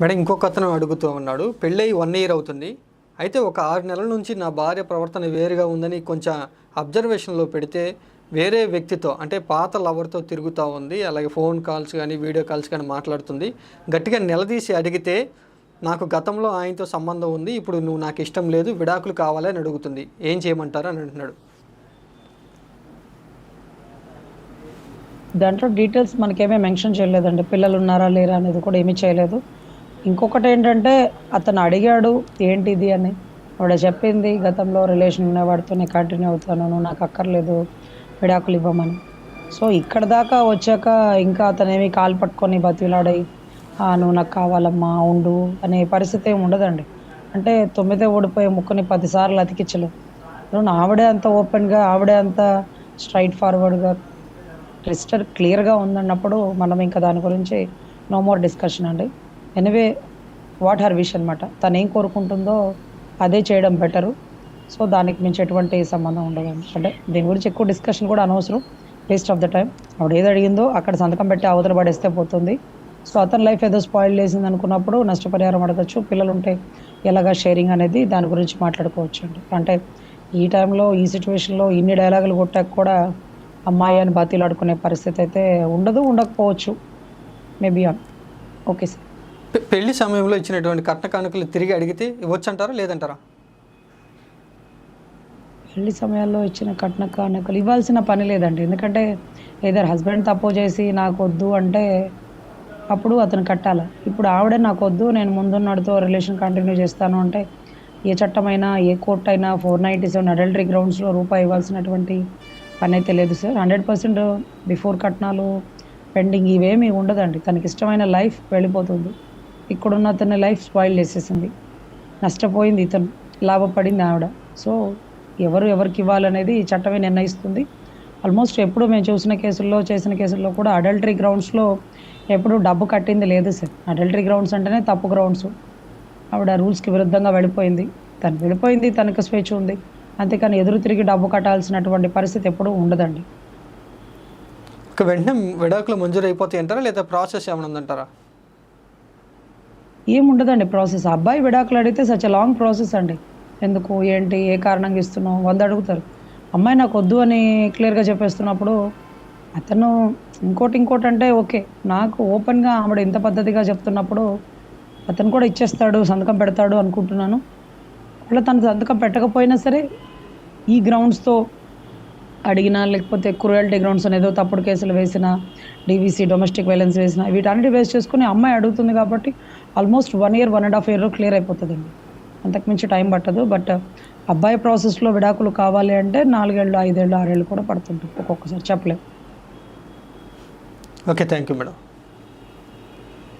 Madam ఇంకొక అతను అడుగుతూ ఉన్నాడు. పెళ్ళై వన్ ఇయర్ అవుతుంది. అయితే ఒక ఆరు నెలల నుంచి నా భార్య ప్రవర్తన వేరుగా ఉందని కొంచెం అబ్జర్వేషన్లో పెడితే వేరే వ్యక్తితో అంటే పాత లవర్తో తిరుగుతూ ఉంది. అలాగే ఫోన్ కాల్స్ కానీ వీడియో కాల్స్ కానీ మాట్లాడుతుంది. గట్టిగా నిలదీసి అడిగితే నాకు గతంలో ఆయనతో సంబంధం ఉంది. ఇప్పుడు నువ్వు నాకు ఇష్టం లేదు విడాకులు కావాలని అడుగుతుంది. ఏం చేయమంటారు అని అంటున్నాడు. దాంట్లో డీటెయిల్స్ మనకేమీ మెన్షన్ చేయలేదండి. పిల్లలు ఉన్నారా లేరా అనేది కూడా ఏమీ చేయలేదు. ఇంకొకటి ఏంటంటే అతను అడిగాడు ఏంటిది అని? ఆవిడ చెప్పింది గతంలో రిలేషన్ ఉన్నవాడితోనే కంటిన్యూ అవుతాను నువ్వు నాకు అక్కర్లేదు విడాకులు ఇవ్వమని. సో ఇక్కడ దాకా వచ్చాక ఇంకా అతనేమి కాలు పట్టుకొని బతిలాడి "ఆ, నువ్వు నాకు కావాలమ్మా ఉండు అనే పరిస్థితి ఏమి ఉండదండి. అంటే తొమ్మిదే ఓడిపోయే ముక్కుని పదిసార్లు అతికించలేదు ఇప్పుడు ఆవిడే అంత ఓపెన్గా ఆవిడే అంత స్ట్రైట్ ఫార్వర్డ్గా క్లిస్టర్ క్లియర్గా ఉందన్నప్పుడు మనం ఇంకా దాని గురించి నో మోర్ డిస్కషన్ అండి. ఎనివే వాట్ హర్ విష్ అనమాట తను ఏం కోరుకుంటుందో అదే చేయడం బెటరు. సో దానికి మించి ఎటువంటి సంబంధం ఉండదు అంటే దీని గురించి ఎక్కువ డిస్కషన్ కూడా అనవసరం. Waste of the time. ఆవిడ ఏది అడిగిందో అక్కడ సంతకం పెట్టి అవతల పడేస్తే పోతుంది. సో అతని లైఫ్ ఏదో స్పాయిల్ చేసింది అనుకున్నప్పుడు నష్టపరిహారం అడగచ్చు. పిల్లలు ఉంటే ఎలాగా షేరింగ్ అనేది దాని గురించి మాట్లాడుకోవచ్చు అండి. అంటే ఈ టైంలో ఈ సిచ్యువేషన్లో ఇన్ని డైలాగులు కొట్టాక కూడా అమ్మాయి అని బతిలాడుకునే పరిస్థితి అయితే ఉండదు ఉండకపోవచ్చు. Maybe okay sir. పెళ్ళి సమయంలో ఇచ్చినటువంటి కట్న కానుకలు తిరిగి అడిగితే ఇవ్వచ్చంటారా లేదంటారా? పెళ్ళి సమయాల్లో ఇచ్చిన కట్న కానుకలు ఇవ్వాల్సిన పని లేదండి. ఎందుకంటే ఏదర్ హస్బెండ్ తప్పు చేసి నాకు వద్దు అంటే అప్పుడు అతను కట్టాలి. ఇప్పుడు ఆవిడే నాకు వద్దు నేను ముందున్నడితో రిలేషన్ కంటిన్యూ చేస్తాను అంటే ఏ చట్టమైనా ఏ కోర్ట్ అయినా ఫోర్ నైంటీ సెవెన్ అడల్టరీ గ్రౌండ్స్లో రూపాయి ఇవ్వాల్సినటువంటి పని అయితే లేదు సార్. హండ్రెడ్ పర్సెంట్ బిఫోర్ కట్నాలు పెండింగ్ ఇవేమీ ఉండదండి. తనకి ఇష్టమైన లైఫ్ వెళ్ళిపోతుంది. ఇక్కడున్న అతని లైఫ్ స్పాయిల్ చేసేసింది. నష్టపోయింది ఇతను లాభపడింది ఆవిడ. సో ఎవరు ఎవరికి ఇవ్వాలనేది ఈ చట్టమే నిర్ణయిస్తుంది. ఆల్మోస్ట్ ఎప్పుడు మేము చూసిన కేసుల్లో చేసిన కేసుల్లో కూడా అడల్టరీ గ్రౌండ్స్లో ఎప్పుడు డబ్బు కట్టింది లేదు సార్. అడల్టరీ గ్రౌండ్స్ అంటేనే తప్పు గ్రౌండ్స్. ఆవిడ రూల్స్కి విరుద్ధంగా వెళ్ళిపోయింది. తను వెళ్ళిపోయింది తనకు స్వేచ్ఛ ఉంది. అంతేకాని ఎదురు తిరిగి డబ్బు కట్టాల్సినటువంటి పరిస్థితి ఎప్పుడూ ఉండదండి. వెంటనే విడాకులు మంజూరు అయిపోతాయి అంటారా లేదా ప్రాసెస్ ఏమైనా ఉందంటారా? ఏముండదండి ప్రాసెస్? అబ్బాయి విడాకులు అడిగితే సచ్ లాంగ్ ప్రాసెస్ అండి. ఎందుకు ఏంటి ఏ కారణంగా ఇస్తున్నావు? వంద అడుగుతారు. అమ్మాయి నాకు వద్దు అని క్లియర్గా చెప్పేస్తున్నప్పుడు అతను ఇంకోటి ఇంకోటి అంటే ఓకే. నాకు ఓపెన్గా ఆవిడ ఇంత పద్ధతిగా చెప్తున్నప్పుడు అతను కూడా ఇచ్చేస్తాడు సంతకం పెడతాడు అనుకుంటున్నాను. అలా తను సంతకం పెట్టకపోయినా సరే ఈ గ్రౌండ్స్తో అడిగినా లేకపోతే క్రూయల్టీ గ్రౌండ్స్ అనేదో తప్పుడు కేసులు వేసిన డీవీసీ డొమెస్టిక్ వైలెన్స్ వేసిన వీటన్నిటి వేస్ట్ చేసుకుని అమ్మాయి అడుగుతుంది కాబట్టి almost one year one and half ఇయర్లో క్లియర్ అయిపోతుందండి. అంతకుమించి టైం పట్టదు. బట్ అబ్బాయి ప్రాసెస్లో విడాకులు కావాలి అంటే నాలుగేళ్ళు ఐదేళ్ళు ఆరేళ్ళు కూడా పడుతుంటుంది. ఒక్కొక్కసారి చెప్పలేము ఓకే థ్యాంక్ యూ మేడం.